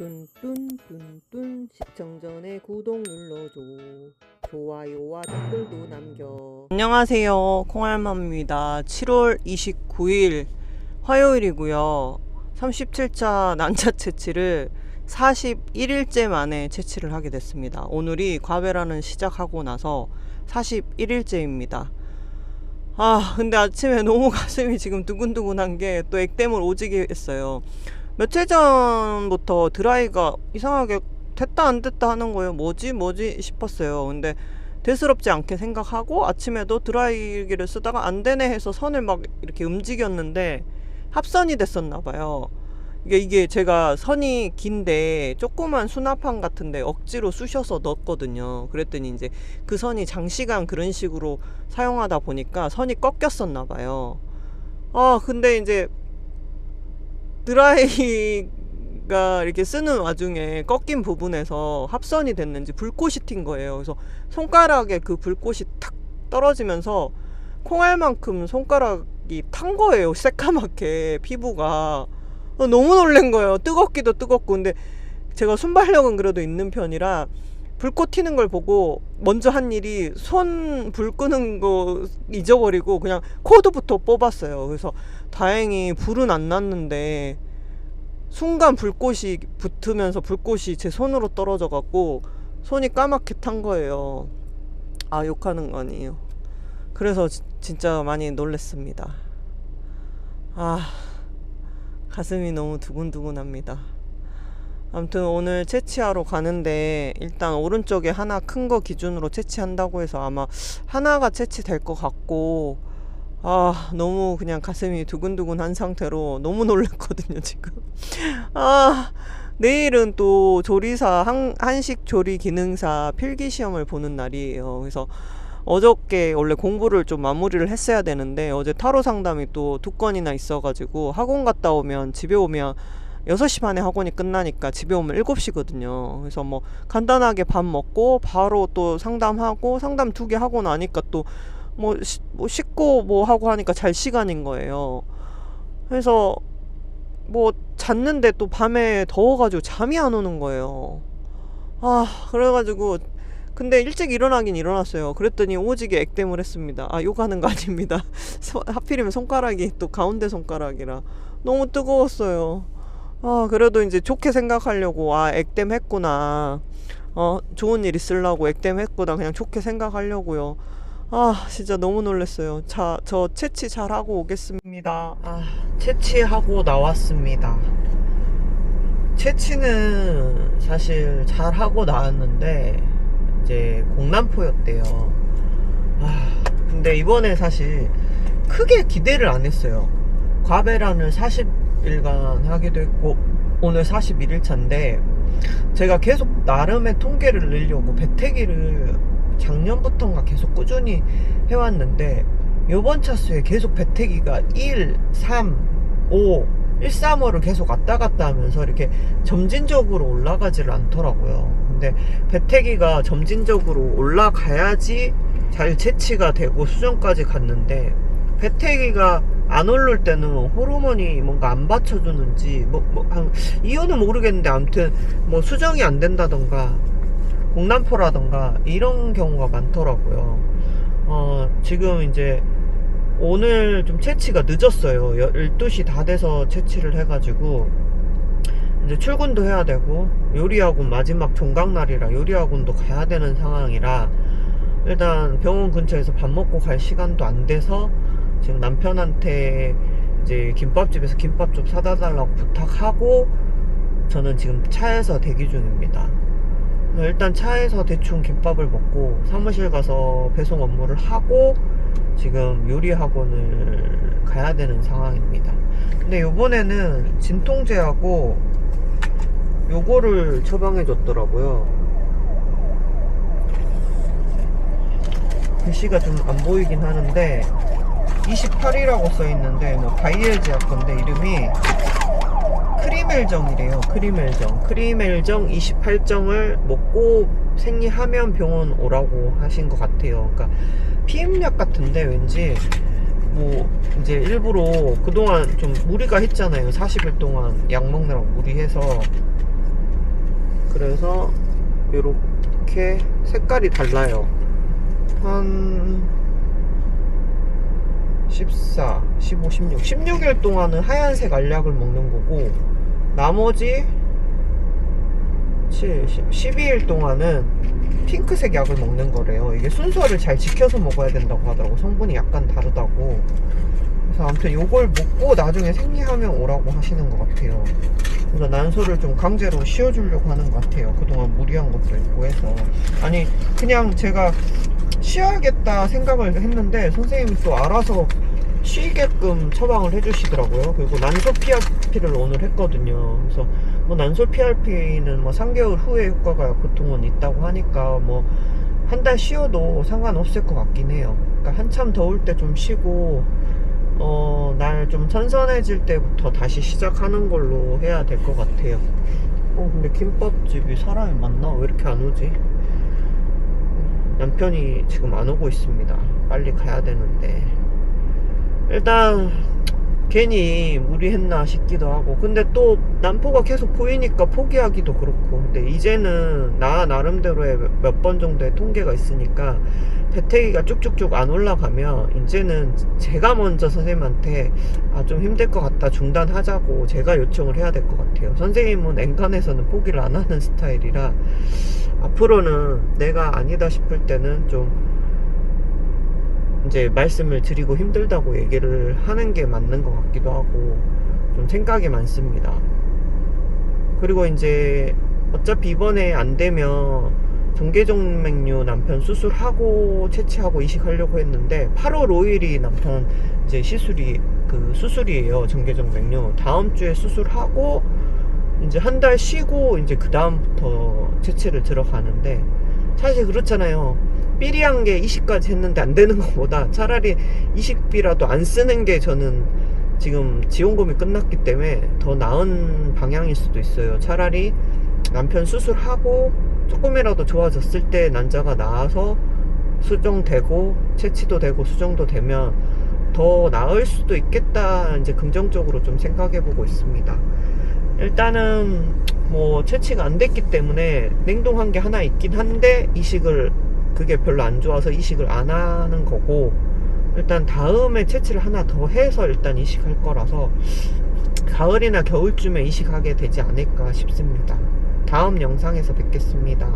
뚠뚠뚠뚠 시청 전에 구독 눌러줘. 좋아요와 댓글도 남겨. 안녕하세요. 콩알맘입니다. 7월 29일 화요일이고요. 37차 난자 채취를 41일째 만에 채취를 하게 됐습니다. 오늘이 과배라는 시작하고 나서 41일째입니다. 아 근데 아침에 너무 가슴이 지금 두근두근한 게 또 액땜을 오지게 했어요 며칠 전부터 드라이가 이상하게 됐다 안 됐다 하는 거예요. 뭐지 뭐지 싶었어요. 근데 대수롭지 않게 생각하고 아침에도 드라이기를 쓰다가 안 되네 해서 선을 막 이렇게 움직였는데 합선이 됐었나 봐요. 이게 이게 제가 선이 긴데 조그만 수납판 같은데 억지로 쑤셔서 넣었거든요. 그랬더니 이제 그 선이 장시간 그런 식으로 사용하다 보니까 선이 꺾였었나 봐요. 아 근데 이제 드라이가 이렇게 쓰는 와중에 꺾인 부분에서 합선이 됐는지 불꽃이 튄 거예요. 그래서 손가락에 그 불꽃이 탁 떨어지면서 콩알만큼 손가락이 탄 거예요. 새까맣게 피부가 어, 너무 놀란 거예요. 뜨겁기도 뜨겁고 근데 제가 순발력은 그래도 있는 편이라 불꽃 튀는 걸 보고 먼저 한 일이 손 불 끄는 거 잊어버리고 그냥 코드부터 뽑았어요. 그래서 다행히 불은 안 났는데 순간 불꽃이 붙으면서 불꽃이 제 손으로 떨어져 갖고 손이 까맣게 탄 거예요. 아 욕하는 거 아니에요. 그래서 지- 진짜 많이 놀랬습니다. 아 가슴이 너무 두근두근합니다. 아무튼 오늘 채취하러 가는데 일단 오른쪽에 하나 큰 거 기준으로 채취한다고 해서 아마 하나가 채취될 것 같고 아 너무 그냥 가슴이 두근두근한 상태로 너무 놀랐거든요 지금 아 내일은 또 조리사 한, 한식 조리 기능사 필기 시험을 보는 날이에요 그래서 어저께 원래 공부를 좀 마무리를 했어야 되는데 어제 타로 상담이 또 두 건이나 있어가지고 학원 갔다 오면 집에 오면 6시 반에 학원이 끝나니까 집에 오면 7시거든요. 그래서 뭐 간단하게 밥 먹고 바로 또 상담하고 상담 두 개 하고 나니까 또 뭐뭐 씻고 뭐 하고 하니까 잘 시간인 거예요. 그래서 뭐 잤는데 또 밤에 더워가지고 잠이 안 오는 거예요. 아 그래가지고 근데 일찍 일어나긴 일어났어요. 그랬더니 오지게 액땜을 했습니다. 아 욕하는 거 아닙니다. 서- 하필이면 손가락이 또 가운데 손가락이라 너무 뜨거웠어요. 아 그래도 이제 좋게 생각하려고 아 액땜 했구나. 어 좋은 일 있으려고 액땜 했구나 그냥 좋게 생각하려고요. 아 진짜 너무 놀랐어요. 자 저 채취 잘 하고 오겠습니다. 아 채취하고 나왔습니다. 채취는 사실 잘 하고 나왔는데 이제 공남포였대요. 아 근데 이번에 사실 크게 기대를 안 했어요. 과배란을 40일간 하기도 했고 오늘 41일 차인데 제가 계속 나름의 통계를 내려고 배태기를 작년부터인가 계속 꾸준히 해왔는데 요번 차수에 계속 배태기가 1, 3, 5, 1, 3, 5를 계속 왔다 갔다 하면서 이렇게 점진적으로 올라가지를 않더라고요. 근데 배태기가 점진적으로 올라가야지 잘 채취가 되고 수정까지 갔는데 배태기가 안 오를 때는 호르몬이 뭔가 안 받쳐주는지 뭐, 뭐 한, 이유는 모르겠는데 아무튼 뭐 수정이 안 된다던가 공남포라던가 이런 경우가 많더라고요. 어, 지금 이제 오늘 좀 채취가 늦었어요. 12시 다 돼서 채취를 해가지고 이제 출근도 해야 되고 요리학원 마지막 종강날이라 요리학원도 가야 되는 상황이라 일단 병원 근처에서 밥 먹고 갈 시간도 안 돼서 지금 남편한테 이제 김밥집에서 김밥 좀 사다 달라고 부탁하고 저는 지금 차에서 대기 중입니다. 일단 차에서 대충 김밥을 먹고 사무실 가서 배송 업무를 하고 지금 요리 학원을 가야 되는 상황입니다. 근데 요번에는 진통제하고 요거를 처방해 줬더라고요. 글씨가 좀 안 보이긴 하는데 28이라고 써 있는데 뭐 바이엘 제약 건데 이름이 크리멜정이래요. 크리멜정. 크리멜정 28정을 먹고 생리하면 병원 오라고 하신 것 같아요. 그러니까 피임약 같은데 왠지 뭐 이제 일부러 그동안 좀 무리가 했잖아요. 40일 동안 약 먹느라고 무리해서 그래서 이렇게 색깔이 달라요. 한 14, 15, 16. 16일 동안은 하얀색 알약을 먹는 거고, 나머지 7, 10, 12일 동안은 핑크색 약을 먹는 거래요. 이게 순서를 잘 지켜서 먹어야 된다고 하더라고. 성분이 약간 다르다고. 그래서 아무튼 요걸 먹고 나중에 생리하면 오라고 하시는 것 같아요. 그래서 난소를 좀 강제로 씌워주려고 하는 것 같아요. 그동안 무리한 것도 있고 해서. 아니, 그냥 제가 쉬어야겠다 생각을 했는데 선생님이 또 알아서 쉬게끔 처방을 해주시더라고요. 그리고 난소 PRP를 오늘 했거든요. 그래서 뭐 난소 PRP는 뭐 3개월 후에 효과가 보통은 있다고 하니까 뭐 한 달 쉬어도 상관없을 것 같긴 해요. 그러니까 한참 더울 때 좀 쉬고 어, 날 좀 선선해질 때부터 다시 시작하는 걸로 해야 될 것 같아요. 어, 근데 김밥집이 사람이 많나? 왜 이렇게 안 오지? 남편이 지금 안 오고 있습니다. 빨리 가야 되는데. 일단, 괜히 무리했나 싶기도 하고. 근데 또 남포가 계속 보이니까 포기하기도 그렇고. 근데 이제는 나 나름대로의 몇 번 정도의 통계가 있으니까 배태기가 쭉쭉쭉 안 올라가면 이제는 제가 먼저 선생님한테 아, 좀 힘들 것 같다 중단하자고 제가 요청을 해야 될 것 같아요. 선생님은 엔간에서는 포기를 안 하는 스타일이라 앞으로는 내가 아니다 싶을 때는 좀 이제 말씀을 드리고 힘들다고 얘기를 하는 게 맞는 것 같기도 하고 좀 생각이 많습니다. 그리고 이제 어차피 이번에 안 되면 정계정맥류 남편 수술하고 채취하고 이식하려고 했는데 8월 5일이 남편 이제 시술이 그 수술이에요 정계정맥류 다음 주에 수술하고 이제 한 달 쉬고 이제 그 다음부터 채취를 들어가는데 사실 그렇잖아요 삐리한 게 이식까지 했는데 안 되는 것보다 차라리 이식비라도 안 쓰는 게 저는 지금 지원금이 끝났기 때문에 더 나은 방향일 수도 있어요 차라리 남편 수술하고 조금이라도 좋아졌을 때 난자가 나와서 수정되고 채취도 되고 수정도 되면 더 나을 수도 있겠다 이제 긍정적으로 좀 생각해 보고 있습니다. 일단은 뭐 채취가 안 됐기 때문에 냉동한 게 하나 있긴 한데 이식을 그게 별로 안 좋아서 이식을 안 하는 거고 일단 다음에 채취를 하나 더 해서 일단 이식할 거라서 가을이나 겨울쯤에 이식하게 되지 않을까 싶습니다. 다음 영상에서 뵙겠습니다.